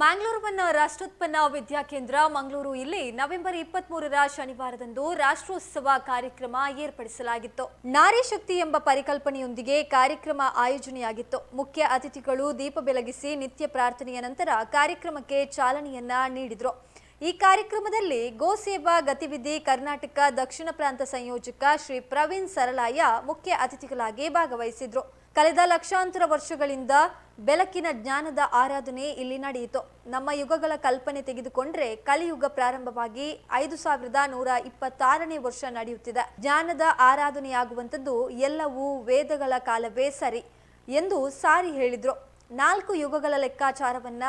ಮ್ಯಾಂಗ್ಳೂರುವನ್ನ ರಾಷ್ಟ್ರೋತ್ಪನ್ನ ವಿದ್ಯಾಕೇಂದ್ರ ಮಂಗಳೂರು ಇಲ್ಲಿ ನವೆಂಬರ್ ಇಪ್ಪತ್ಮೂರರ ಶನಿವಾರದಂದು ರಾಷ್ಟ್ರೋತ್ಸವ ಕಾರ್ಯಕ್ರಮ ಏರ್ಪಡಿಸಲಾಗಿತ್ತು. ನಾರಿ ಶಕ್ತಿ ಎಂಬ ಪರಿಕಲ್ಪನೆಯೊಂದಿಗೆ ಕಾರ್ಯಕ್ರಮ ಆಯೋಜನೆಯಾಗಿತ್ತು. ಮುಖ್ಯ ಅತಿಥಿಗಳು ದೀಪ ಬೆಳಗಿಸಿ ನಿತ್ಯ ಪ್ರಾರ್ಥನೆಯ ನಂತರ ಕಾರ್ಯಕ್ರಮಕ್ಕೆ ಚಾಲನೆಯನ್ನ ನೀಡಿದರು. ಈ ಕಾರ್ಯಕ್ರಮದಲ್ಲಿ ಗೋಸೇವಾ ಗತಿವಿಧಿ ಕರ್ನಾಟಕ ದಕ್ಷಿಣ ಪ್ರಾಂತ ಸಂಯೋಜಕ ಶ್ರೀ ಪ್ರವೀಣ್ ಸರಳಾಯ ಮುಖ್ಯ ಅತಿಥಿಗಳಾಗಿ ಭಾಗವಹಿಸಿದ್ರು. ಕಳೆದ ಲಕ್ಷಾಂತರ ವರ್ಷಗಳಿಂದ ಬೆಳಕಿನ ಜ್ಞಾನದ ಆರಾಧನೆ ಇಲ್ಲಿ ನಡೆಯಿತು. ನಮ್ಮ ಯುಗಗಳ ಕಲ್ಪನೆ ತೆಗೆದುಕೊಂಡ್ರೆ ಕಲಿಯುಗ ಪ್ರಾರಂಭವಾಗಿ ಐದು ಸಾವಿರದ ನೂರ ಇಪ್ಪತ್ತಾರನೇ ವರ್ಷ ನಡೆಯುತ್ತಿದೆ. ಜ್ಞಾನದ ಆರಾಧನೆಯಾಗುವಂಥದ್ದು ಎಲ್ಲವೂ ವೇದಗಳ ಕಾಲವೇ ಸರಿ ಎಂದು ಸಾರಿ ಹೇಳಿದ್ರು. ನಾಲ್ಕು ಯುಗಗಳ ಲೆಕ್ಕಾಚಾರವನ್ನ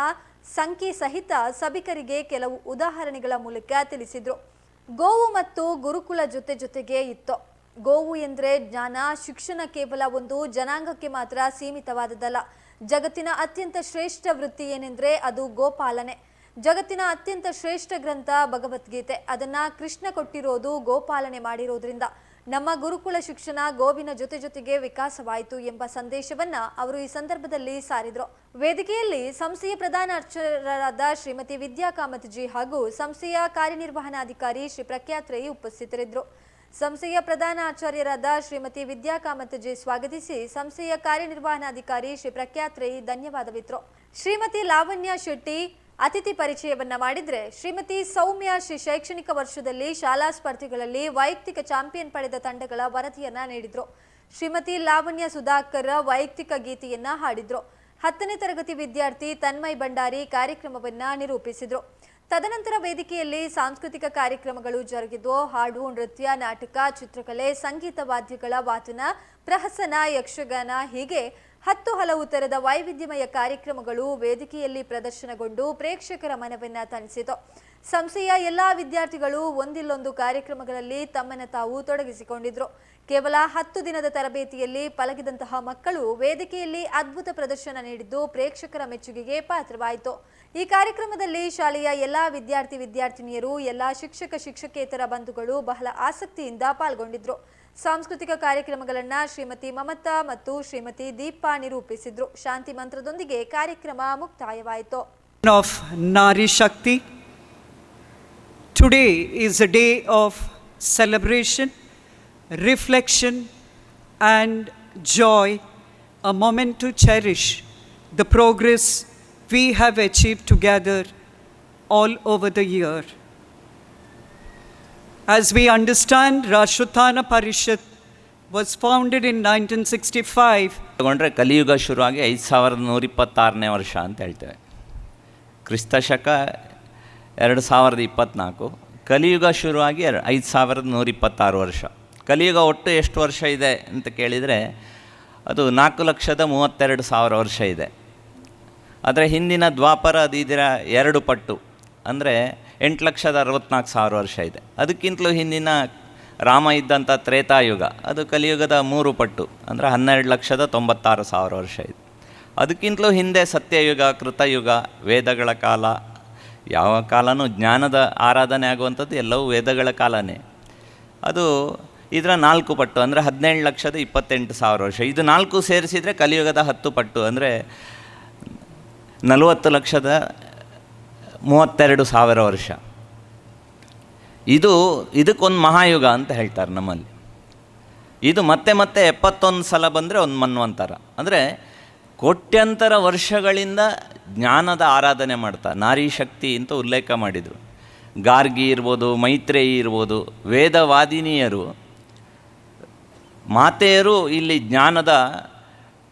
ಸಂಖ್ಯೆ ಸಹಿತ ಸಭಿಕರಿಗೆ ಕೆಲವು ಉದಾಹರಣೆಗಳ ಮೂಲಕ ತಿಳಿಸಿದ್ರು. ಗೋವು ಮತ್ತು ಗುರುಕುಲ ಜೊತೆ ಜೊತೆಗೆ ಇತ್ತು. ಗೋವು ಎಂದರೆ ಜ್ಞಾನ, ಶಿಕ್ಷಣ ಕೇವಲ ಒಂದು ಜನಾಂಗಕ್ಕೆ ಮಾತ್ರ ಸೀಮಿತವಾದದ್ದಲ್ಲ. ಜಗತ್ತಿನ ಅತ್ಯಂತ ಶ್ರೇಷ್ಠ ವೃತ್ತಿ ಏನೆಂದರೆ ಅದು ಗೋಪಾಲನೆ. ಜಗತ್ತಿನ ಅತ್ಯಂತ ಶ್ರೇಷ್ಠ ಗ್ರಂಥ ಭಗವದ್ಗೀತೆ. ಅದನ್ನ ಕೃಷ್ಣ ಕೊಟ್ಟಿರೋದು ಗೋಪಾಲನೆ ಮಾಡಿರೋದ್ರಿಂದ. ನಮ್ಮ ಗುರುಕುಲ ಶಿಕ್ಷಣ ಗೋವಿನ ಜೊತೆ ಜೊತೆಗೆ ವಿಕಾಸವಾಯಿತು ಎಂಬ ಸಂದೇಶವನ್ನ ಅವರು ಈ ಸಂದರ್ಭದಲ್ಲಿ ಸಾರಿದ್ರು. ವೇದಿಕೆಯಲ್ಲಿ ಸಂಸ್ಥೆಯ ಪ್ರಧಾನ ಅರ್ಚಕರಾದ ಶ್ರೀಮತಿ ವಿದ್ಯಾ ಕಾಮತ್ಜಿ ಹಾಗೂ ಸಂಸ್ಥೆಯ ಕಾರ್ಯನಿರ್ವಹಣಾಧಿಕಾರಿ ಶ್ರೀ ಪ್ರಖ್ಯಾತ್ ರೈ ಉಪಸ್ಥಿತರಿದ್ದರು ಸಂಸ್ಥೆಯ ಪ್ರಧಾನ ಆಚಾರ್ಯರಾದ ಶ್ರೀಮತಿ ವಿದ್ಯಾ ಕಾಮತ್ಜಿ ಸ್ವಾಗತಿಸಿ ಸಂಸ್ಥೆಯ ಕಾರ್ಯನಿರ್ವಹಣಾಧಿಕಾರಿ ಶ್ರೀ ಪ್ರಖ್ಯಾತ್ ರೈ ಧನ್ಯವಾದವಿದ್ರು ಶ್ರೀಮತಿ ಲಾವಣ್ಯ ಶೆಟ್ಟಿ ಅತಿಥಿ ಪರಿಚಯವನ್ನ ಮಾಡಿದ್ರೆ ಶ್ರೀಮತಿ ಸೌಮ್ಯ ಶ್ರೀ ಶೈಕ್ಷಣಿಕ ವರ್ಷದಲ್ಲಿ ಶಾಲಾ ಸ್ಪರ್ಧೆಗಳಲ್ಲಿ ವೈಯಕ್ತಿಕ ಚಾಂಪಿಯನ್ ಪಡೆದ ತಂಡಗಳ ವರದಿಯನ್ನ ನೀಡಿದ್ರು. ಶ್ರೀಮತಿ ಲಾವಣ್ಯ ಸುಧಾಕರ್ ವೈಯಕ್ತಿಕ ಗೀತೆಯನ್ನ ಹಾಡಿದ್ರು. ಹತ್ತನೇ ತರಗತಿ ವಿದ್ಯಾರ್ಥಿ ತನ್ಮಯ್ ಭಂಡಾರಿ ಕಾರ್ಯಕ್ರಮವನ್ನ ನಿರೂಪಿಸಿದ್ರು. ತದನಂತರ ವೇದಿಕೆಯಲ್ಲಿ ಸಾಂಸ್ಕೃತಿಕ ಕಾರ್ಯಕ್ರಮಗಳು ಜರುಗಿದ್ವು. ಹಾಡು, ನೃತ್ಯ, ನಾಟಕ, ಚಿತ್ರಕಲೆ, ಸಂಗೀತ ವಾದ್ಯಗಳ ವಾಚನ, ಪ್ರಹಸನ, ಯಕ್ಷಗಾನ, ಹೀಗೆ ಹತ್ತು ಹಲವು ತರದ ವೈವಿಧ್ಯಮಯ ಕಾರ್ಯಕ್ರಮಗಳು ವೇದಿಕೆಯಲ್ಲಿ ಪ್ರದರ್ಶನಗೊಂಡು ಪ್ರೇಕ್ಷಕರ ಮನವನ್ನ ತಣಿಸಿತು. ಸಂಸ್ಥೆಯ ಎಲ್ಲಾ ವಿದ್ಯಾರ್ಥಿಗಳು ಒಂದಿಲ್ಲೊಂದು ಕಾರ್ಯಕ್ರಮಗಳಲ್ಲಿ ತಮ್ಮನ್ನು ತಾವು ತೊಡಗಿಸಿಕೊಂಡಿದ್ರು. ಕೇವಲ ಹತ್ತು ದಿನದ ತರಬೇತಿಯಲ್ಲಿ ಪಲಗಿದಂತಹ ಮಕ್ಕಳು ವೇದಿಕೆಯಲ್ಲಿ ಅದ್ಭುತ ಪ್ರದರ್ಶನ ನೀಡಿದ್ದು ಪ್ರೇಕ್ಷಕರ ಮೆಚ್ಚುಗೆಗೆ ಪಾತ್ರವಾಯಿತು. ಈ ಕಾರ್ಯಕ್ರಮದಲ್ಲಿ ಶಾಲೆಯ ಎಲ್ಲಾ ವಿದ್ಯಾರ್ಥಿ ವಿದ್ಯಾರ್ಥಿನಿಯರು ಎಲ್ಲಾ ಶಿಕ್ಷಕ ಶಿಕ್ಷಕೇತರ ಬಂಧುಗಳು ಬಹಳ ಆಸಕ್ತಿಯಿಂದ ಪಾಲ್ಗೊಂಡಿದ್ರು. ಸಾಂಸ್ಕೃತಿಕ ಕಾರ್ಯಕ್ರಮಗಳನ್ನ ಶ್ರೀಮತಿ ಮಮತಾ ಮತ್ತು ಶ್ರೀಮತಿ ದೀಪಾ ನಿರೂಪಿಸಿದ್ರು. ಶಾಂತಿ ಮಂತ್ರದೊಂದಿಗೆ ಕಾರ್ಯಕ್ರಮ ಮುಕ್ತಾಯವಾಯಿತು. Of Nari Shakti today is a day of celebration, reflection, and joy, a moment to cherish the progress we have achieved together all over the year. As we understand, Rashutana Parishad was founded in 1965 ತಗೊಂಡ್ರೆ ಕಲಿಯುಗ ಶುರುವಾಗಿ ಐದು ಸಾವಿರದ ನೂರ ವರ್ಷ ಅಂತ ಹೇಳ್ತೇವೆ. ಕ್ರಿಸ್ತ ಶಕ ಎರಡು ಸಾವಿರದ ಇಪ್ಪತ್ತ್ನಾಲ್ಕು ಕಲಿಯುಗ ಶುರುವಾಗಿ ಎರಡು ಐದು ಸಾವಿರದ ನೂರ ಇಪ್ಪತ್ತಾರು ವರ್ಷ. ಕಲಿಯುಗ ಒಟ್ಟು ಎಷ್ಟು ವರ್ಷ ಇದೆ ಅಂತ ಕೇಳಿದರೆ ಅದು ನಾಲ್ಕು ಲಕ್ಷದ ಮೂವತ್ತೆರಡು ಸಾವಿರ ವರ್ಷ ಇದೆ. ಆದರೆ ಹಿಂದಿನ ದ್ವಾಪರ ಅದಿದಿರ ಎರಡು ಪಟ್ಟು, ಅಂದರೆ ಎಂಟು ಲಕ್ಷದ ಅರವತ್ನಾಲ್ಕು ಸಾವಿರ ವರ್ಷ ಇದೆ. ಅದಕ್ಕಿಂತಲೂ ಹಿಂದಿನ ರಾಮ ಇದ್ದಂಥ ತ್ರೇತಾಯುಗ, ಅದು ಕಲಿಯುಗದ ಮೂರು ಪಟ್ಟು, ಅಂದರೆ ಹನ್ನೆರಡು ಲಕ್ಷದ ತೊಂಬತ್ತಾರು ಸಾವಿರ ವರ್ಷ ಇದೆ. ಅದಕ್ಕಿಂತಲೂ ಹಿಂದೆ ಸತ್ಯಯುಗ, ಕೃತಯುಗ, ವೇದಗಳ ಕಾಲ, ಯಾವ ಕಾಲನೂ ಜ್ಞಾನದ ಆರಾಧನೆ ಆಗುವಂಥದ್ದು ಎಲ್ಲವೂ ವೇದಗಳ ಕಾಲನೇ. ಅದು ಇದರ ನಾಲ್ಕು ಪಟ್ಟು, ಅಂದರೆ ಹದಿನೇಳು ಲಕ್ಷದ ಇಪ್ಪತ್ತೆಂಟು ಸಾವಿರ ವರ್ಷ. ಇದು ನಾಲ್ಕು ಸೇರಿಸಿದರೆ ಕಲಿಯುಗದ ಹತ್ತು ಪಟ್ಟು, ಅಂದರೆ ನಲವತ್ತು ಲಕ್ಷದ ಮೂವತ್ತೆರಡು ಸಾವಿರ ವರ್ಷ. ಇದು, ಇದಕ್ಕೊಂದು ಮಹಾಯುಗ ಅಂತ ಹೇಳ್ತಾರೆ ನಮ್ಮಲ್ಲಿ. ಇದು ಮತ್ತೆ ಮತ್ತೆ ಎಪ್ಪತ್ತೊಂದು ಸಲ ಬಂದರೆ ಒಂದು ಮನ್ವಂತರ. ಅಂದರೆ ಕೋಟ್ಯಂತರ ವರ್ಷಗಳಿಂದ ಜ್ಞಾನದ ಆರಾಧನೆ ಮಾಡ್ತಾ, ನಾರಿ ಶಕ್ತಿ ಅಂತ ಉಲ್ಲೇಖ ಮಾಡಿದರು. ಗಾರ್ಗಿ ಇರ್ಬೋದು, ಮೈತ್ರೇಯಿ ಇರ್ಬೋದು, ವೇದವಾದಿನಿಯರು, ಮಾತೆಯರು ಇಲ್ಲಿ ಜ್ಞಾನದ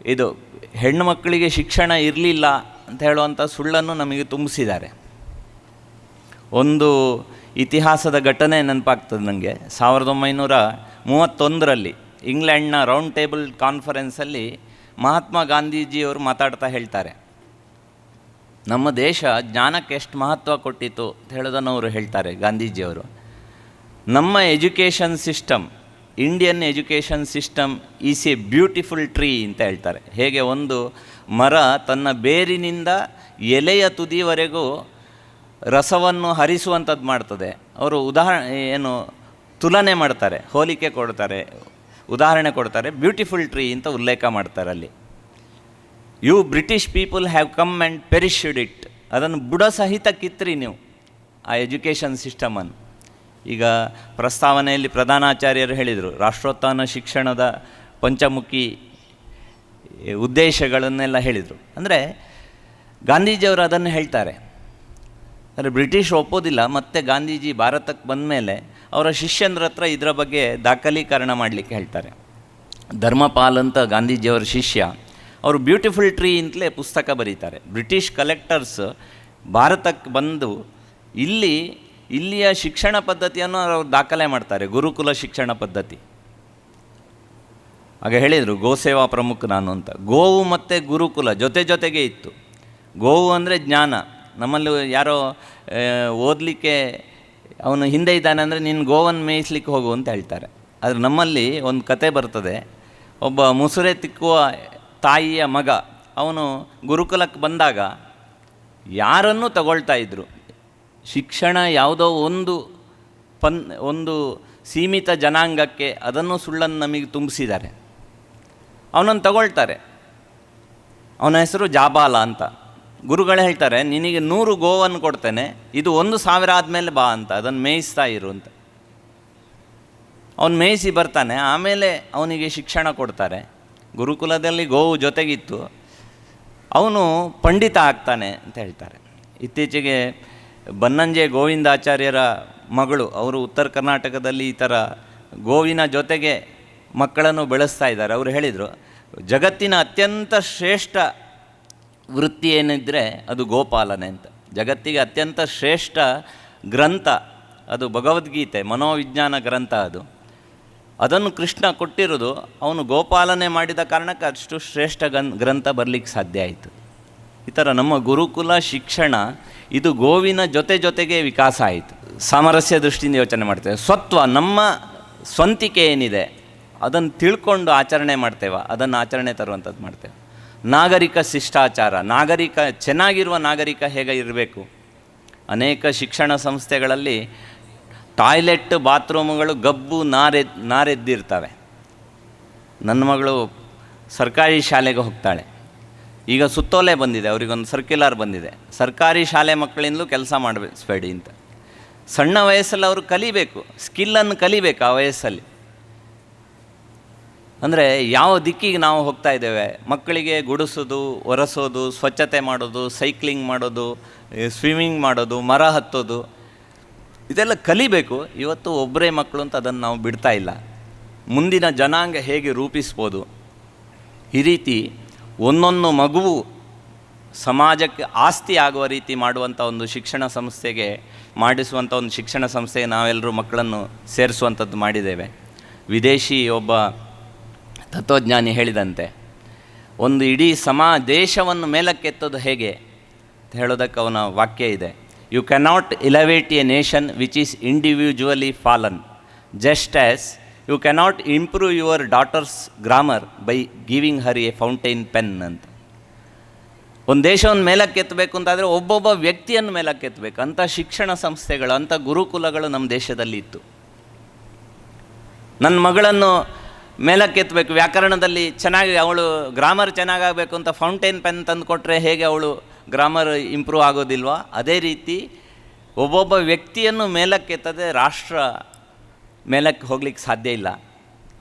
ಇದು ಹೆಣ್ಣು ಮಕ್ಕಳಿಗೆ ಶಿಕ್ಷಣ ಇರಲಿಲ್ಲ ಅಂತ ಹೇಳುವಂಥ ಸುಳ್ಳನ್ನು ನಮಗೆ ತುಂಬಿಸಿದ್ದಾರೆ. ಒಂದು ಇತಿಹಾಸದ ಘಟನೆ ನೆನಪಾಗ್ತದೆ ನನಗೆ ಸಾವಿರದ ಒಂಬೈನೂರ ಮೂವತ್ತೊಂದರಲ್ಲಿ ಇಂಗ್ಲೆಂಡ್ನ ರೌಂಡ್ ಟೇಬಲ್ ಕಾನ್ಫರೆನ್ಸಲ್ಲಿ ಮಹಾತ್ಮ ಗಾಂಧೀಜಿಯವರು ಮಾತಾಡ್ತಾ ಹೇಳ್ತಾರೆ. ನಮ್ಮ ದೇಶ ಜ್ಞಾನಕ್ಕೆ ಎಷ್ಟು ಮಹತ್ವ ಕೊಟ್ಟಿತ್ತು ಅಂತ ಹೇಳೋದನ್ನು ಅವರು ಹೇಳ್ತಾರೆ ಗಾಂಧೀಜಿಯವರು. ನಮ್ಮ education system, Indian education system is a beautiful tree ಅಂತ ಹೇಳ್ತಾರೆ. ಹೇಗೆ ಒಂದು ಮರ ತನ್ನ ಬೇರಿನಿಂದ ಎಲೆಯ ತುದಿವರೆಗೂ ರಸವನ್ನು ಹರಿಸುವಂಥದ್ದು ಮಾಡ್ತದೆ. ಅವರು ಉದಾಹರಣೆ, ಏನು, ತುಲನೆ ಮಾಡ್ತಾರೆ, ಹೋಲಿಕೆ ಕೊಡ್ತಾರೆ, ಉದಾಹರಣೆ ಕೊಡ್ತಾರೆ, ಬ್ಯೂಟಿಫುಲ್ ಟ್ರೀ ಅಂತ ಉಲ್ಲೇಖ ಮಾಡ್ತಾರೆ ಅಲ್ಲಿ. You British people have come and perished it. ಅದನ್ನು ಬುಡ ಸಹಿತ ಕಿತ್ರಿ ನೀವು, ಆ ಎಜುಕೇಷನ್ ಸಿಸ್ಟಮನ್ನು. ಈಗ ಪ್ರಸ್ತಾವನೆಯಲ್ಲಿ ಪ್ರಧಾನಾಚಾರ್ಯರು ಹೇಳಿದರು, ರಾಷ್ಟ್ರೋತ್ಥಾನ ಶಿಕ್ಷಣದ ಪಂಚಮುಖಿ ಉದ್ದೇಶಗಳನ್ನೆಲ್ಲ ಹೇಳಿದರು. ಅಂದರೆ ಗಾಂಧೀಜಿಯವರು ಅದನ್ನು ಹೇಳ್ತಾರೆ. ಅಂದರೆ ಬ್ರಿಟಿಷ್ ಒಪ್ಪೋದಿಲ್ಲ, ಮತ್ತು ಗಾಂಧೀಜಿ ಭಾರತಕ್ಕೆ ಬಂದ ಮೇಲೆ ಅವರ ಶಿಷ್ಯಂದ್ರ ಹತ್ರ ಇದರ ಬಗ್ಗೆ ದಾಖಲೀಕರಣ ಮಾಡಲಿಕ್ಕೆ ಹೇಳ್ತಾರೆ. ಧರ್ಮಪಾಲ್ ಅಂತ ಗಾಂಧೀಜಿಯವರ ಶಿಷ್ಯ, ಅವರು ಬ್ಯೂಟಿಫುಲ್ ಟ್ರೀ ಅಂತಲೇ ಪುಸ್ತಕ ಬರೀತಾರೆ. ಬ್ರಿಟಿಷ್ ಕಲೆಕ್ಟರ್ಸ್ ಭಾರತಕ್ಕೆ ಬಂದು ಇಲ್ಲಿ, ಇಲ್ಲಿಯ ಶಿಕ್ಷಣ ಪದ್ಧತಿಯನ್ನು ಅವರು ದಾಖಲೆ ಮಾಡ್ತಾರೆ, ಗುರುಕುಲ ಶಿಕ್ಷಣ ಪದ್ಧತಿ. ಆಗ ಹೇಳಿದರು ಗೋಸೇವಾ ಪ್ರಮುಖ ನಾನು ಅಂತ. ಗೋವು ಮತ್ತು ಗುರುಕುಲ ಜೊತೆ ಜೊತೆಗೆ ಇತ್ತು. ಗೋವು ಅಂದರೆ ಜ್ಞಾನ. ನಮ್ಮಲ್ಲಿ ಯಾರೋ ಓದಲಿಕ್ಕೆ ಅವನು ಹಿಂದೆ ಇದ್ದಾನೆ ಅಂದರೆ ನಿನ್ನ ಗೋವನ್ನು ಮೇಯಿಸ್ಲಿಕ್ಕೆ ಹೋಗು ಅಂತ ಹೇಳ್ತಾರೆ. ಆದರೆ ನಮ್ಮಲ್ಲಿ ಒಂದು ಕತೆ ಬರ್ತದೆ. ಒಬ್ಬ ಮುಸುರೆ ತಿಕ್ಕುವ ತಾಯಿಯ ಮಗ, ಅವನು ಗುರುಕುಲಕ್ಕೆ ಬಂದಾಗ ಯಾರನ್ನು ತಗೊಳ್ತಾ ಇದ್ದರು ಶಿಕ್ಷಣ ಯಾವುದೋ ಒಂದು ಪನ್, ಒಂದು ಸೀಮಿತ ಜನಾಂಗಕ್ಕೆ ಅದನ್ನು ಸುಳ್ಳನ್ನು ನಮಗೆ ತುಂಬಿಸಿದ್ದಾರೆ. ಅವನನ್ನು ತಗೊಳ್ತಾರೆ. ಅವನ ಹೆಸರು ಜಾಬಾಲ ಅಂತ. ಗುರುಗಳು ಹೇಳ್ತಾರೆ, ನಿನಗೆ ನೂರು ಗೋವನ್ನು ಕೊಡ್ತೇನೆ, ಇದು ಒಂದು ಸಾವಿರ ಆದಮೇಲೆ ಬಾ ಅಂತ, ಅದನ್ನು ಮೇಯಿಸ್ತಾ ಇರು ಅಂತ. ಅವನು ಮೇಯಿಸಿ ಬರ್ತಾನೆ, ಆಮೇಲೆ ಅವನಿಗೆ ಶಿಕ್ಷಣ ಕೊಡ್ತಾರೆ. ಗುರುಕುಲದಲ್ಲಿ ಗೋವು ಜೊತೆಗಿತ್ತು. ಅವನು ಪಂಡಿತ ಆಗ್ತಾನೆ ಅಂತ ಹೇಳ್ತಾರೆ. ಇತ್ತೀಚೆಗೆ ಬನ್ನಂಜೆ ಗೋವಿಂದಾಚಾರ್ಯರ ಮಗಳು, ಅವರು ಉತ್ತರ ಕರ್ನಾಟಕದಲ್ಲಿ ಈ ಥರ ಗೋವಿನ ಜೊತೆಗೆ ಮಕ್ಕಳನ್ನು ಬೆಳೆಸ್ತಾ ಇದ್ದಾರೆ. ಅವರು ಹೇಳಿದರು, ಜಗತ್ತಿನ ಅತ್ಯಂತ ಶ್ರೇಷ್ಠ ವೃತ್ತಿ ಏನಿದ್ರೆ ಅದು ಗೋಪಾಲನೆ ಅಂತ. ಜಗತ್ತಿಗೆ ಅತ್ಯಂತ ಶ್ರೇಷ್ಠ ಗ್ರಂಥ, ಅದು ಭಗವದ್ಗೀತೆ, ಮನೋವಿಜ್ಞಾನ ಗ್ರಂಥ ಅದು. ಅದನ್ನು ಕೃಷ್ಣ ಕೊಟ್ಟಿರೋದು, ಅವನು ಗೋಪಾಲನೆ ಮಾಡಿದ ಕಾರಣಕ್ಕೆ ಅಷ್ಟು ಶ್ರೇಷ್ಠ ಗನ್, ಗ್ರಂಥ ಬರಲಿಕ್ಕೆ ಸಾಧ್ಯ ಆಯಿತು. ಈ ಥರ ನಮ್ಮ ಗುರುಕುಲ, ಶಿಕ್ಷಣ, ಇದು ಗೋವಿನ ಜೊತೆ ಜೊತೆಗೆ ವಿಕಾಸ ಆಯಿತು. ಸಾಮರಸ್ಯ ದೃಷ್ಟಿಯಿಂದ ಯೋಚನೆ ಮಾಡ್ತೇವೆ. ಸ್ವತ್ವ, ನಮ್ಮ ಸ್ವಂತಿಕೆ ಏನಿದೆ ಅದನ್ನು ತಿಳ್ಕೊಂಡು ಆಚರಣೆ ಮಾಡ್ತೇವ, ಅದನ್ನು ಆಚರಣೆ ತರುವಂಥದ್ದು ಮಾಡ್ತೇವೆ. ನಾಗರಿಕ ಶಿಷ್ಟಾಚಾರ, ನಾಗರಿಕ, ಚೆನ್ನಾಗಿರುವ ನಾಗರಿಕ ಹೇಗೆ ಇರಬೇಕು? ಅನೇಕ ಶಿಕ್ಷಣ ಸಂಸ್ಥೆಗಳಲ್ಲಿ ಟಾಯ್ಲೆಟ್ ಬಾತ್ರೂಮ್ಗಳು ಗಬ್ಬು ನಾರೆ, ನಾರೆದ್ದಿರ್ತವೆ. ನನ್ನ ಮಗಳು ಸರ್ಕಾರಿ ಶಾಲೆಗೆ ಹೋಗ್ತಾಳೆ. ಈಗ ಸುತ್ತೋಲೆ ಬಂದಿದೆ, ಅವರಿಗೊಂದು ಸರ್ಕ್ಯುಲರ್ ಬಂದಿದೆ. ಸರ್ಕಾರಿ ಶಾಲೆ ಮಕ್ಕಳಿಂದಲೂ ಕೆಲಸ ಮಾಡಬೇಡಿ ಅಂತ. ಸಣ್ಣ ವಯಸ್ಸಲ್ಲಿ ಅವರು ಕಲಿಬೇಕು ಸ್ಕಿಲ್ಲನ್ನು ಕಲಿಬೇಕು ಆ ವಯಸ್ಸಲ್ಲಿ. ಅಂದರೆ ಯಾವ ದಿಕ್ಕಿಗೆ ನಾವು ಹೋಗ್ತಾ ಇದ್ದೇವೆ? ಮಕ್ಕಳಿಗೆ ಗುಡಿಸೋದು, ಒರೆಸೋದು, ಸ್ವಚ್ಛತೆ ಮಾಡೋದು, ಸೈಕ್ಲಿಂಗ್ ಮಾಡೋದು ಸ್ವಿಮ್ಮಿಂಗ್ ಮಾಡೋದು, ಮರ ಹತ್ತೋದು, ಇದೆಲ್ಲ ಕಲಿಬೇಕು. ಇವತ್ತು ಒಬ್ಬರೇ ಮಕ್ಕಳು ಅಂತ ಅದನ್ನು ನಾವು ಬಿಡ್ತಾ ಇಲ್ಲ. ಮುಂದಿನ ಜನಾಂಗ ಹೇಗೆ ರೂಪಿಸ್ಬೋದು? ಈ ರೀತಿ ಒಂದೊಂದು ಮಗುವು ಸಮಾಜಕ್ಕೆ ಆಸ್ತಿ ಆಗುವ ರೀತಿ ಮಾಡುವಂಥ ಒಂದು ಶಿಕ್ಷಣ ಸಂಸ್ಥೆಗೆ ಮಾಡಿಸುವಂಥ ಒಂದು ಶಿಕ್ಷಣ ಸಂಸ್ಥೆಗೆ ನಾವೆಲ್ಲರೂ ಮಕ್ಕಳನ್ನು ಸೇರಿಸುವಂಥದ್ದು ಮಾಡಿದ್ದೇವೆ. ವಿದೇಶಿ ಒಬ್ಬ ತತ್ವಜ್ಞಾನಿ ಹೇಳಿದಂತೆ, ಒಂದು ಇಡೀ ಸಮಾ ದೇಶವನ್ನು ಮೇಲಕ್ಕೆತ್ತೋದು ಹೇಗೆ? ಅಂತ ಹೇಳೋದಕ್ಕೆ ಅವನ ವಾಕ್ಯ ಇದೆ. You cannot elevate a nation which is individually fallen just as you cannot improve your daughter's grammar by giving her a fountain pen ಅಂತ. ಒಂದು ದೇಶವನ್ನು ಮೇಲಕ್ಕೆತ್ತಬೇಕು ಅಂತಾದರೆ ಒಬ್ಬೊಬ್ಬ ವ್ಯಕ್ತಿಯನ್ನು ಮೇಲಕ್ಕೆತ್ತಬೇಕು. ಅಂಥ ಶಿಕ್ಷಣ ಸಂಸ್ಥೆಗಳು, ಅಂಥ ಗುರುಕುಲಗಳು ನಮ್ಮ ದೇಶದಲ್ಲಿ ಇತ್ತು. ನನ್ನ ಮಗಳನ್ನು ಮೇಲಕ್ಕೆತ್ತಬೇಕು ವ್ಯಾಕರಣದಲ್ಲಿ ಚೆನ್ನಾಗಿ ಅವಳು ಗ್ರಾಮರ್ ಚೆನ್ನಾಗಾಗಬೇಕು ಅಂತ ಫೌಂಟೇನ್ ಪೆನ್ ತಂದು ಕೊಟ್ಟರೆ ಹೇಗೆ ಅವಳು ಗ್ರಾಮರ್ ಇಂಪ್ರೂವ್ ಆಗೋದಿಲ್ವಾ? ಅದೇ ರೀತಿ ಒಬ್ಬೊಬ್ಬ ವ್ಯಕ್ತಿಯನ್ನು ಮೇಲಕ್ಕೆತ್ತದೆ ರಾಷ್ಟ್ರ ಮೇಲಕ್ಕೆ ಹೋಗ್ಲಿಕ್ಕೆ ಸಾಧ್ಯ ಇಲ್ಲ.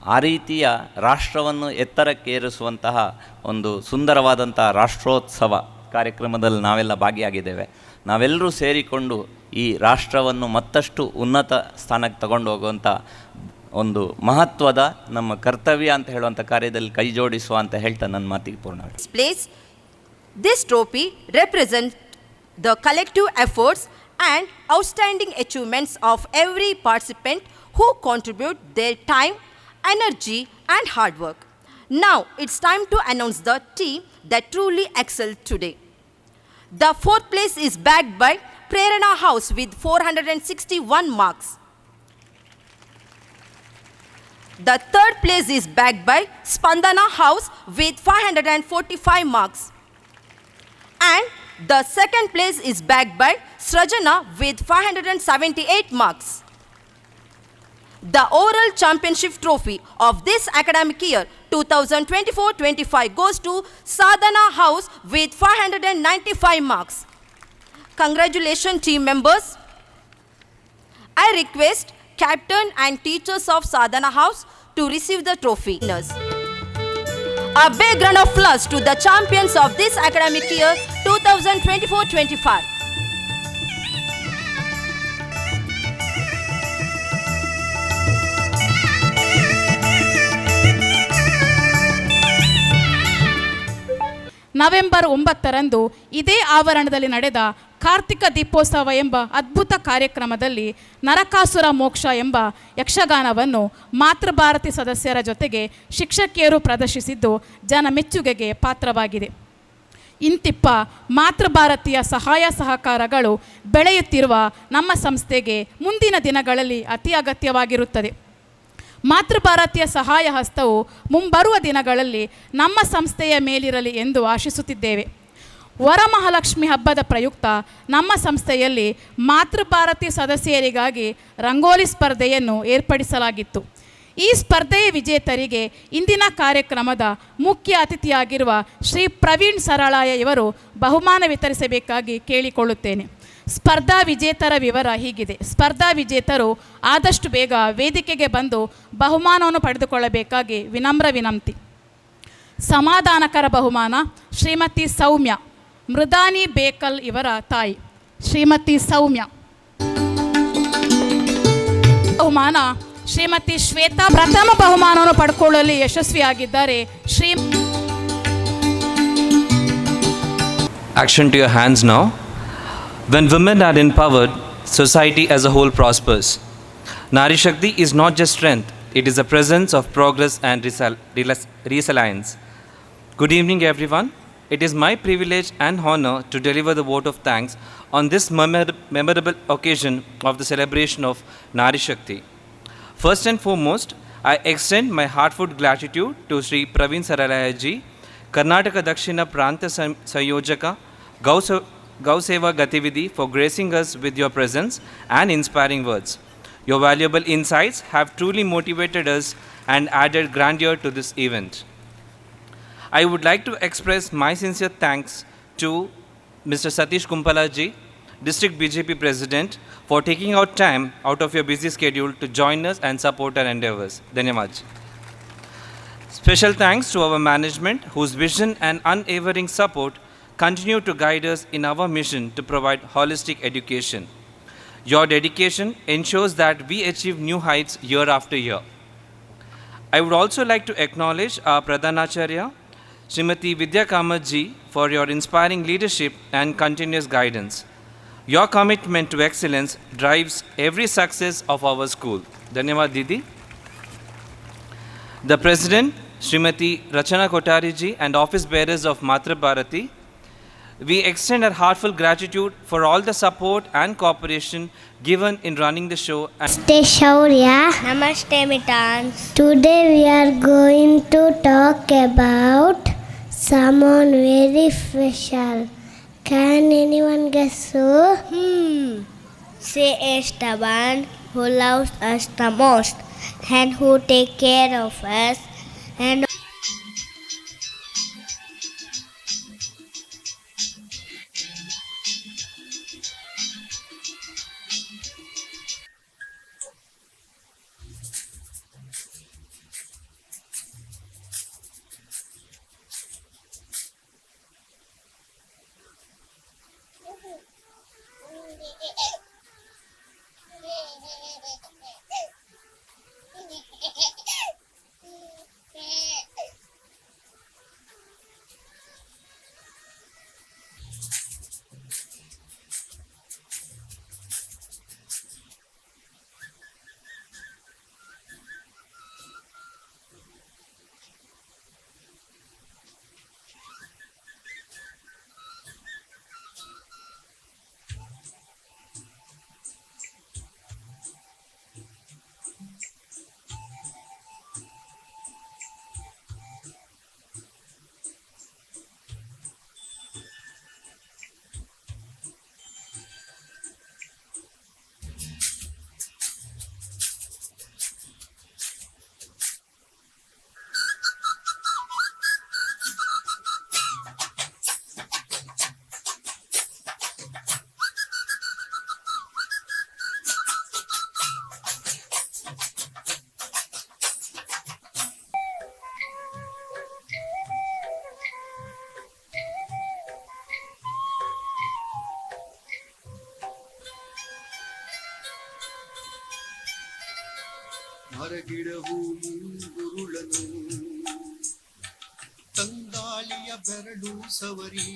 ಆ ರೀತಿಯ ರಾಷ್ಟ್ರವನ್ನು ಎತ್ತರಕ್ಕೇರಿಸುವಂತಹ ಒಂದು ಸುಂದರವಾದಂತಹ ರಾಷ್ಟ್ರೋತ್ಸವ ಕಾರ್ಯಕ್ರಮದಲ್ಲಿ ನಾವೆಲ್ಲ ಭಾಗಿಯಾಗಿದ್ದೇವೆ. ನಾವೆಲ್ಲರೂ ಸೇರಿಕೊಂಡು ಈ ರಾಷ್ಟ್ರವನ್ನು ಮತ್ತಷ್ಟು ಉನ್ನತ ಸ್ಥಾನಕ್ಕೆ ತಗೊಂಡು ಹೋಗುವಂಥ ಒಂದು ಮಹತ್ವದ ನಮ್ಮ ಕರ್ತವ್ಯ ಅಂತ ಹೇಳುವಂಥ ಕಾರ್ಯದಲ್ಲಿ ಕೈ ಜೋಡಿಸುವ ಅಂತ ಹೇಳ್ತಾ ನನ್ನ ಮಾತಿಗೆ ಪೂರ್ಣ represent the collective efforts and outstanding achievements of every participant who contribute every time energy and hard work energy, it's time to Now it's time to announce the team that truly excelled today. The fourth place is with by Prerana House with 461 marks. The third place is backed by Spandana House with 545 marks. And the second place is backed by Srajana with 578 marks. The overall championship trophy of this academic year 2024-25 goes to Sadhana House with 595 marks. congratulations team members. I request captain and teachers of Sadhana House to receive the trophy. A big round of applause to the champions of this academic year 2024-25. November ಒಂಬತ್ತರಂದು ಇದೇ ಆವರಣದಲ್ಲಿ ನಡೆದ ಕಾರ್ತಿಕ ದೀಪೋತ್ಸವ ಎಂಬ ಅದ್ಭುತ ಕಾರ್ಯಕ್ರಮದಲ್ಲಿ ನರಕಾಸುರ ಮೋಕ್ಷ ಎಂಬ ಯಕ್ಷಗಾನವನ್ನು ಮಾತೃಭಾರತಿ ಸದಸ್ಯರ ಜೊತೆಗೆ ಶಿಕ್ಷಕಿಯರು ಪ್ರದರ್ಶಿಸಿದ್ದು ಜನ ಮೆಚ್ಚುಗೆಗೆ ಪಾತ್ರವಾಗಿದೆ. ಇಂತಿಪ್ಪ ಮಾತೃಭಾರತಿಯ ಸಹಾಯ ಸಹಕಾರಗಳು ಬೆಳೆಯುತ್ತಿರುವ ನಮ್ಮ ಸಂಸ್ಥೆಗೆ ಮುಂದಿನ ದಿನಗಳಲ್ಲಿ ಅತಿ ಅಗತ್ಯವಾಗಿರುತ್ತದೆ. ಮಾತೃಭಾರತೀಯ ಸಹಾಯ ಹಸ್ತವು ಮುಂಬರುವ ದಿನಗಳಲ್ಲಿ ನಮ್ಮ ಸಂಸ್ಥೆಯ ಮೇಲಿರಲಿ ಎಂದು ಆಶಿಸುತ್ತಿದ್ದೇವೆ. ವರಮಹಾಲಕ್ಷ್ಮಿ ಹಬ್ಬದ ಪ್ರಯುಕ್ತ ನಮ್ಮ ಸಂಸ್ಥೆಯಲ್ಲಿ ಮಾತೃಭಾರತಿ ಸದಸ್ಯರಿಗಾಗಿ ರಂಗೋಲಿ ಸ್ಪರ್ಧೆಯನ್ನು ಏರ್ಪಡಿಸಲಾಗಿತ್ತು. ಈ ಸ್ಪರ್ಧೆಯ ವಿಜೇತರಿಗೆ ಇಂದಿನ ಕಾರ್ಯಕ್ರಮದ ಮುಖ್ಯ ಅತಿಥಿಯಾಗಿರುವ ಶ್ರೀ ಪ್ರವೀಣ್ ಸರಳಾಯ ಇವರು ಬಹುಮಾನ ವಿತರಿಸಬೇಕಾಗಿ ಕೇಳಿಕೊಳ್ಳುತ್ತೇನೆ. ಸ್ಪರ್ಧಾ ವಿಜೇತರ ವಿವರ ಹೀಗಿದೆ. ಸ್ಪರ್ಧಾ ವಿಜೇತರು ಆದಷ್ಟು ಬೇಗ ವೇದಿಕೆಗೆ ಬಂದು ಬಹುಮಾನವನ್ನು ಪಡೆದುಕೊಳ್ಳಬೇಕಾಗಿ ವಿನಮ್ರ ವಿನಂತಿ. ಸಮಾಧಾನಕರ ಬಹುಮಾನ ಶ್ರೀಮತಿ ಸೌಮ್ಯ, ಮೃದಾನಿ ಬೇಕಲ್ ಇವರ ತಾಯಿ, ಶ್ರೀಮತಿ ಸೌಮ್ಯ. ಬಹುಮಾನ ಶ್ರೀಮತಿ ಶ್ವೇತಾ ಪ್ರಥಮ ಬಹುಮಾನವನ್ನು ಪಡ್ಕೊಳ್ಳಲು ಯಶಸ್ವಿಯಾಗಿದ್ದಾರೆ Shri action to hands now. When women are empowered, society as a whole prospers. Nari Shakti is not just strength, it is a presence of progress and resilience. Good evening, everyone. It is my privilege and honor to deliver the vote of thanks on this memorable occasion of the celebration of Nari Shakti. First and foremost, I extend my heartfelt gratitude to Sri Praveen Saralayaji, Karnataka Dakshina Pranta Sayojaka, Gau Se- Gau Seva Gatividhi for gracing us with your presence and inspiring words. Your valuable insights have truly motivated us and added grandeur to this event. I would like to express my sincere thanks to Mr. Satish Kumpalaji, District BJP President, for taking out time out of your busy schedule to join us and support our endeavors. Dhanyavad. Special thanks to our management, whose vision and unwavering support continue to guide us in our mission to provide holistic education. Your dedication ensures that we achieve new heights year after year. I would also like to acknowledge our Pradhanacharya, Srimati Vidya Kamatji, for your inspiring leadership and continuous guidance. Your commitment to excellence drives every success of our school. Dhanyavad Didi. The President, Srimati Rachana Kotariji, and office bearers of Matra Bharati, we extend our heartfelt gratitude for all the support and cooperation given in running the show and Namaste Shaurya. Namaste Mitans. Today we are going to talk about someone very special. Can anyone guess who? Hmm. She is the one who loves us the most and who take care of us and ಬೆರಳು ಸವರಿ.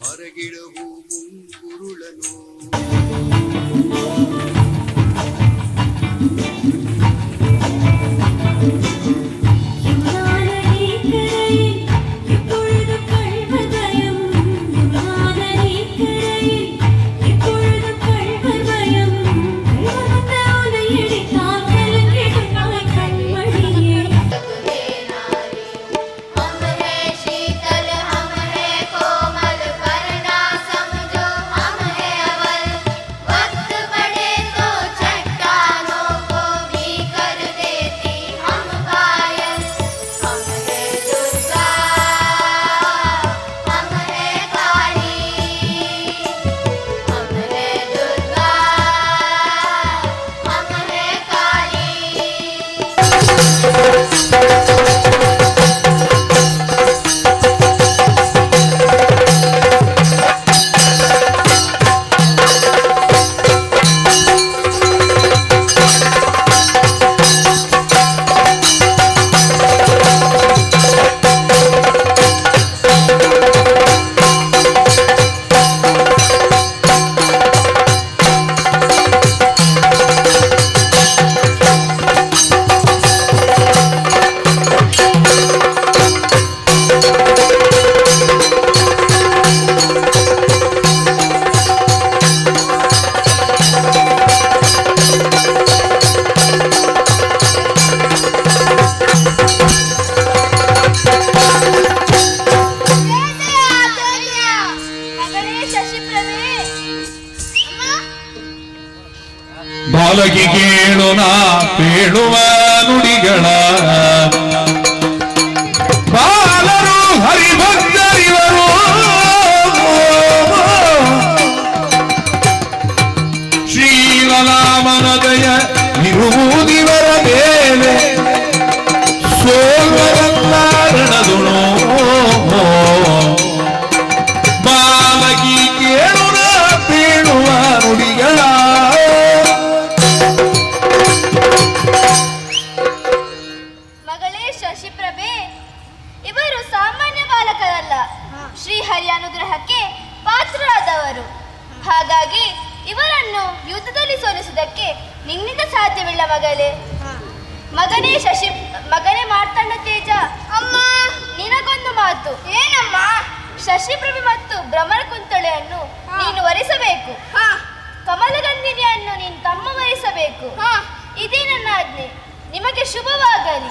ಮರಗಿಡವು ಮುಂಗುರುಳನು ಕೇಳು ನಾ ಪೇಳುವ ನುಡಿಗಳ ನಿಮಗೆ ಶುಭವಾಗಲಿ.